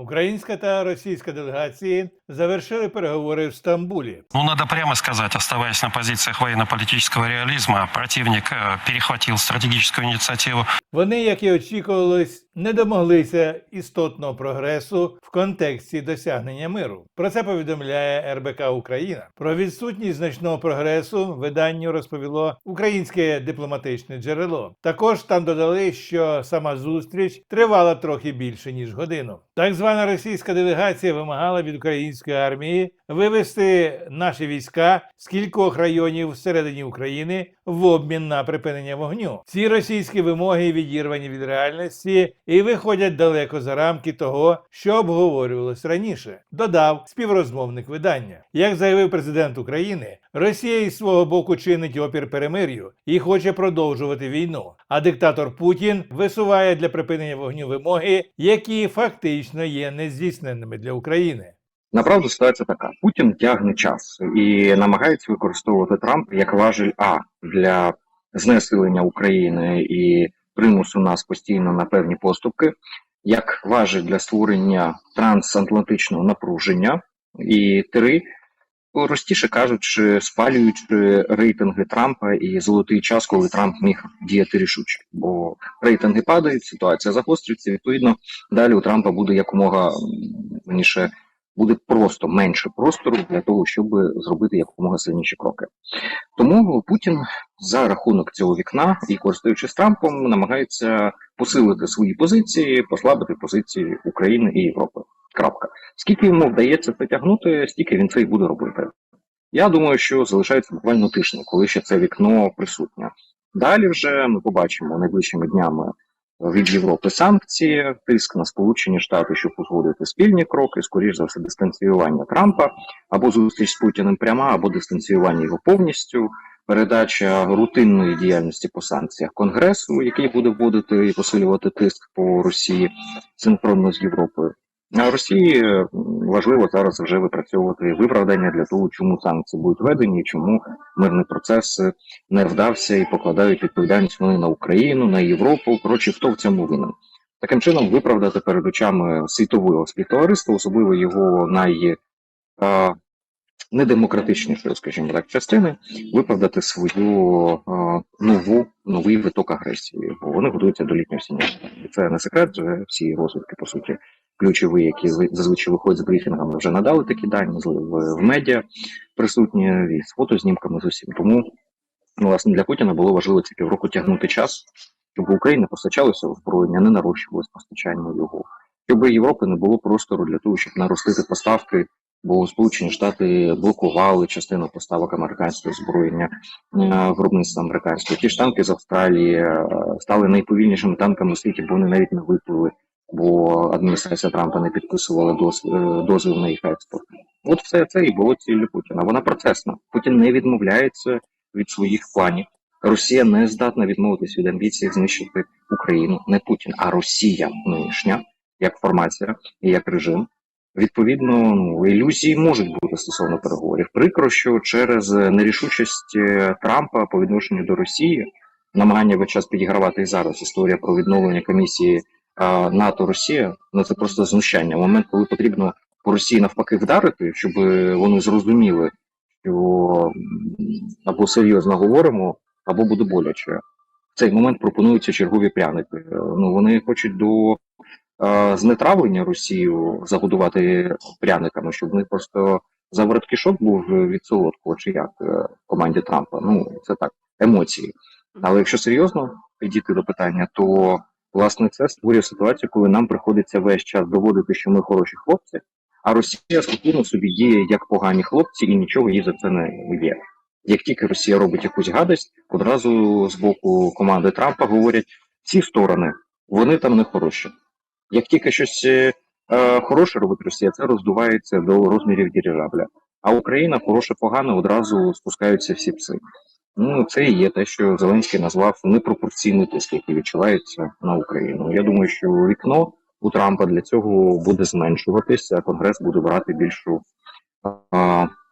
Українська та російська делегації завершили переговори в Стамбулі. Ну, надо прямо сказать, оставаясь на позициях военно-политического реализма, противник э, перехватил стратегическую инициативу Вони, як і очікувалось, не домоглися істотного прогресу в контексті досягнення миру. Про це повідомляє РБК Україна. Про відсутність значного прогресу виданню розповіло українське дипломатичне джерело. Також там додали, що сама зустріч тривала трохи більше ніж годину. Так звана російська делегація вимагала від української армії вивести наші війська з кількох районів всередині України в обмін на припинення вогню. Ці російські вимоги відірвані від реальності і виходять далеко за рамки того, що обговорювалось раніше. Додав співрозмовник видання. Як заявив президент України, Росія із свого боку чинить опір перемир'ю і хоче продовжувати війну. А диктатор Путін висуває для припинення вогню вимоги, які фактично є нездійсненними для України. Направду ситуація така: Путін тягне час і намагається використовувати Трамп як важель А для знесилення України і примусу нас постійно на певні поступки, як важель для створення трансатлантичного напруження, і три. Простіше кажучи, спалюючи рейтинги Трампа і золотий час, коли Трамп міг діяти рішуче, бо рейтинги падають, ситуація загострюється. Відповідно, далі у Трампа буде якомога м, верніше, буде просто менше простору для того, щоб зробити якомога сильніші кроки. Тому Путін за рахунок цього вікна і користуючись Трампом, намагається посилити свої позиції, послабити позиції України і Європи. Крапка. Скільки йому вдається це стільки він це і буде робити. Я думаю, що залишається буквально тиждень, коли ще це вікно присутнє. Далі вже ми побачимо найближчими днями від Європи санкції, тиск на Сполучені Штати, щоб узгодити спільні кроки, скоріш за все, дистанціювання Трампа або зустріч з Путіним пряма, або дистанціювання його повністю, передача рутинної діяльності по санкціях Конгресу, який буде вводити і посилювати тиск по Росії синхронно з Європою. А Росії важливо зараз вже випрацьовувати виправдання для того, чому санкції будуть введені, чому мирний процес е, не вдався і покладають відповідальність вони на Україну, на Європу. Коротше, хто в цьому винен? Таким чином, виправдати перед очами світового співтовариства, особливо його най а, недемократичнішої, скажімо так, частини, виправдати свою а, нову новий виток агресії, бо вони готуються до літнього. І це не секрет, вже всі розвідки, по суті, ключові, які зазвичай виходять з брифінгами, вже надали такі дані в, в медіа присутні і з фотознімками з усім. Тому ну, власне для Путіна було важливо ці півроку тягнути час, щоб Україна постачалося озброєння, не нарощувалось постачання його, щоб Європи не було простору для того, щоб наростити поставки. Бо Сполучені Штати блокували частину поставок американського озброєння е, виробництва американського. Ті ж танки з Австралії е, стали найповільнішими танками у світі, бо вони навіть не виплили, бо адміністрація Трампа не підписувала е, дозвіл на їх експорт. От все це і було ціллю Путіна. Вона процесна. Путін не відмовляється від своїх планів. Росія не здатна відмовитись від амбіції знищити Україну, не Путін, а Росія нинішня, як формація і як режим. Відповідно, ну ілюзії можуть бути стосовно переговорів. Прикро, що через нерішучість е, Трампа по відношенню до Росії, намагання весь час підігравати і зараз історія про відновлення комісії НАТО Росія, ну це просто знущання. Момент, коли потрібно по Росії навпаки вдарити, щоб вони зрозуміли, що або серйозно говоримо, або буде боляче. В цей момент пропонуються чергові пряники. Ну вони хочуть до е, знетравлення Росію загодувати пряниками, щоб в них просто заворот кишок був від солодкого, чи як е, в команді Трампа. Ну це так, емоції. Але якщо серйозно підійти до питання, то власне це створює ситуацію, коли нам приходиться весь час доводити, що ми хороші хлопці, а Росія спокійно собі діє як погані хлопці, і нічого їй за це не є. Як тільки Росія робить якусь гадость, одразу з боку команди Трампа говорять всі сторони, вони там не хороші. Як тільки щось е, е, хороше робить Росія, це роздувається до розмірів дирижабля. А Україна хороше погано одразу спускаються всі пси. Ну, це і є те, що Зеленський назвав непропорційний тиск, який відчувається на Україну. Я думаю, що вікно у Трампа для цього буде зменшуватися, а Конгрес буде брати більшу,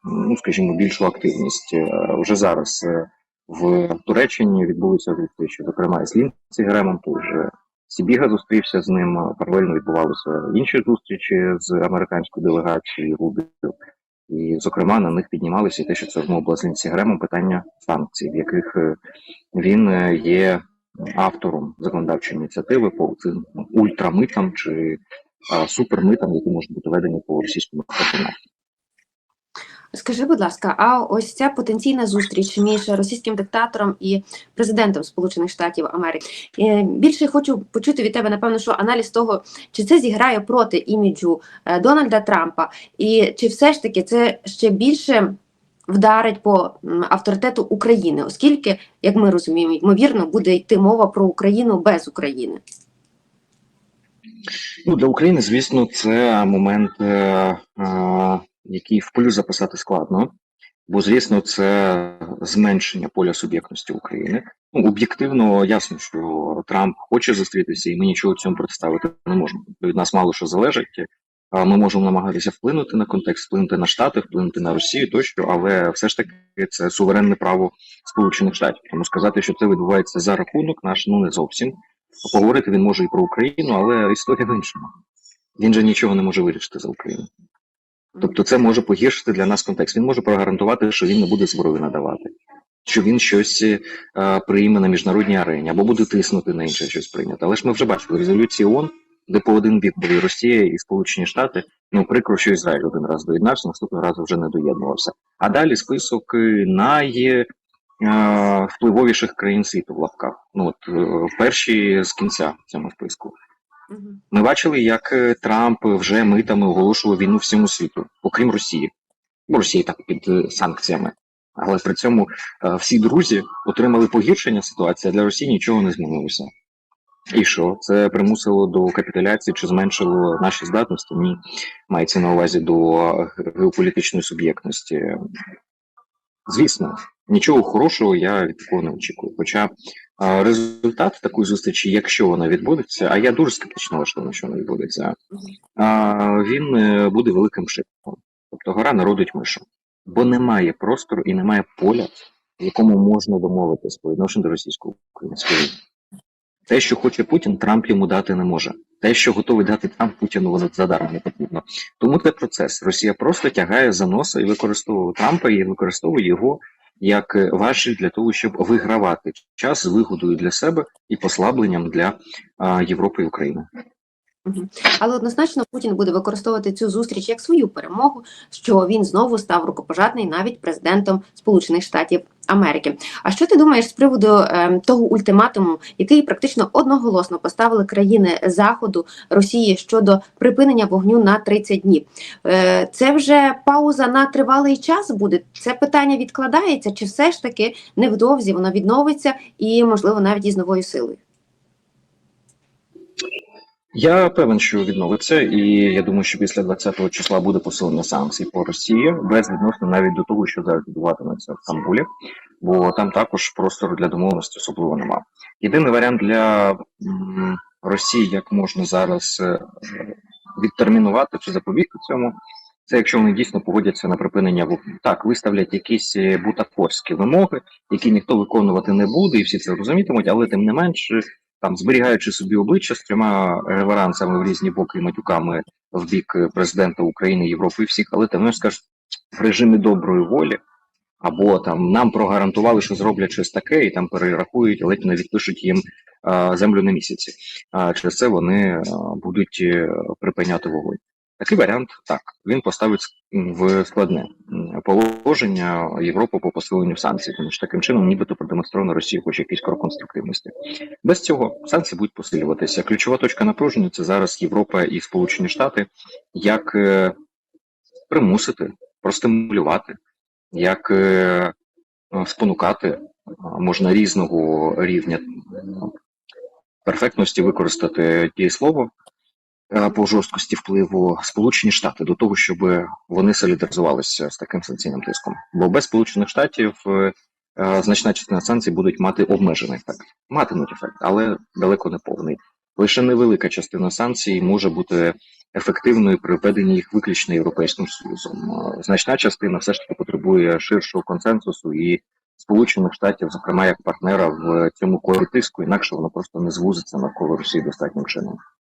ну скажімо, більшу активність. Е, Вже зараз е, в Туреччині відбулися зустрічі, зокрема і з Лінці Гремом, же Сібіга зустрівся з ним. Паралельно відбувалися інші зустрічі з американською делегацією Рубіо. І, зокрема, на них піднімалися і те, що це розмова з Лінсі питання санкцій, в яких е, він е, є автором законодавчої ініціативи по цим ультрамитам чи супермитам, які можуть бути введені по російському експорту. Скажи, будь ласка, а ось ця потенційна зустріч між російським диктатором і президентом Сполучених Штатів Америки. Е, Більше хочу почути від тебе, напевно, що аналіз того, чи це зіграє проти іміджу е, Дональда Трампа, і чи все ж таки це ще більше вдарить по авторитету України, оскільки, як ми розуміємо, ймовірно, буде йти мова про Україну без України. Ну, для України, звісно, це момент, е, е, який в плюс записати складно, бо, звісно, це зменшення поля суб'єктності України. Ну, об'єктивно ясно, що Трамп хоче зустрітися, і ми нічого цьому представити не можемо. Від нас мало що залежить. Ми можемо намагатися вплинути на контекст, вплинути на Штати, вплинути на Росію тощо, але все ж таки це суверенне право Сполучених Штатів. Тому сказати, що це відбувається за рахунок наш, ну не зовсім. Поговорити він може і про Україну, але історія в іншому. Він же нічого не може вирішити за Україну. Тобто це може погіршити для нас контекст. Він може прогарантувати, що він не буде зброю надавати, що він щось е, прийме на міжнародній арені або буде тиснути на інше щось прийняти. Але ж ми вже бачили резолюції ООН, де по один бік були Росія і Сполучені Штати. Ну прикро, що Ізраїль один раз доєднався, наступного разу вже не доєднувався. А далі список е, най е, країн світу в лапках. Ну от е, перші з кінця цьому списку. Ми бачили, як е, Трамп вже митами оголошував війну всьому світу, окрім Росії. Ну, Росії так під е, санкціями. Але при цьому е, всі друзі отримали погіршення ситуації, а для Росії нічого не змінилося. І що? Це примусило до капітуляції чи зменшило наші здатності? Ні. Мається на увазі до геополітичної суб'єктності. Звісно, нічого хорошого я від такого не очікую. Хоча результат такої зустрічі, якщо вона відбудеться, а я дуже скептично налаштований, що вона відбудеться, він е, буде великим шипом. Тобто гора народить мишу. Бо немає простору і немає поля, в якому можна домовитись по відношенню до російсько-української війни. Те, що хоче Путін, Трамп йому дати не може. Те, що готовий дати Трамп Путіну, воно задаром не потрібно. Тому це процес. Росія просто тягає за носа і використовує Трампа і використовує його як е, важіль для того, щоб вигравати час з вигодою для себе і послабленням для Європи і України. Але однозначно Путін буде використовувати цю зустріч як свою перемогу, що він знову став рукопожатний навіть президентом Сполучених Штатів Америки. А що ти думаєш з приводу е, того ультиматуму, який практично одноголосно поставили країни Заходу Росії щодо припинення вогню на 30 днів? Е, це вже пауза на тривалий час буде? Це питання відкладається, чи все ж таки невдовзі воно відновиться і, можливо, навіть із новою силою? Я певен, що відновиться, і я думаю, що після 20-го числа буде посилення санкцій по Росії, без відносно навіть до того, що зараз відбуватиметься в Стамбулі, бо там також простору для домовленості особливо нема. Єдиний варіант для Росії, як можна зараз е, відтермінувати чи запобігти цьому, це якщо вони дійсно погодяться на припинення вогню. Так, виставлять якісь е, бутафорські вимоги, які ніхто виконувати не буде, і всі це розумітимуть, але тим не менше там зберігаючи собі обличчя з трьома реверансами в різні боки і матюками в бік е, президента України, Європи і всіх, але менш скажуть в режимі доброї волі, або там нам прогарантували, що зроблять щось таке, і там перерахують, ледь не відпишуть їм а, землю на місяці. А через це вони а, будуть е, припиняти вогонь. Такий варіант так він поставить в складне положення Європу по посиленню санкцій, тому що таким чином, нібито продемонстровано Росії хоч якийсь крок конструктивності. Без цього санкції будуть посилюватися. Ключова точка напруження це зараз Європа і Сполучені Штати, як е, примусити, простимулювати, як е, спонукати можна різного рівня перфектності використати дієслово е, по жорсткості впливу Сполучені Штати до того, щоб вони солідаризувалися з таким санкційним тиском. Бо без Сполучених Штатів е, е, значна частина санкцій будуть мати обмежений ефект, матимуть ефект, але далеко не повний. Лише невелика частина санкцій може бути ефективною при введенні їх виключно європейським союзом. Е, Значна частина все ж таки потребує ширшого консенсусу і Сполучених Штатів, зокрема як партнера в цьому колі тиску, інакше воно просто не звузиться навколо Росії достатнім чином.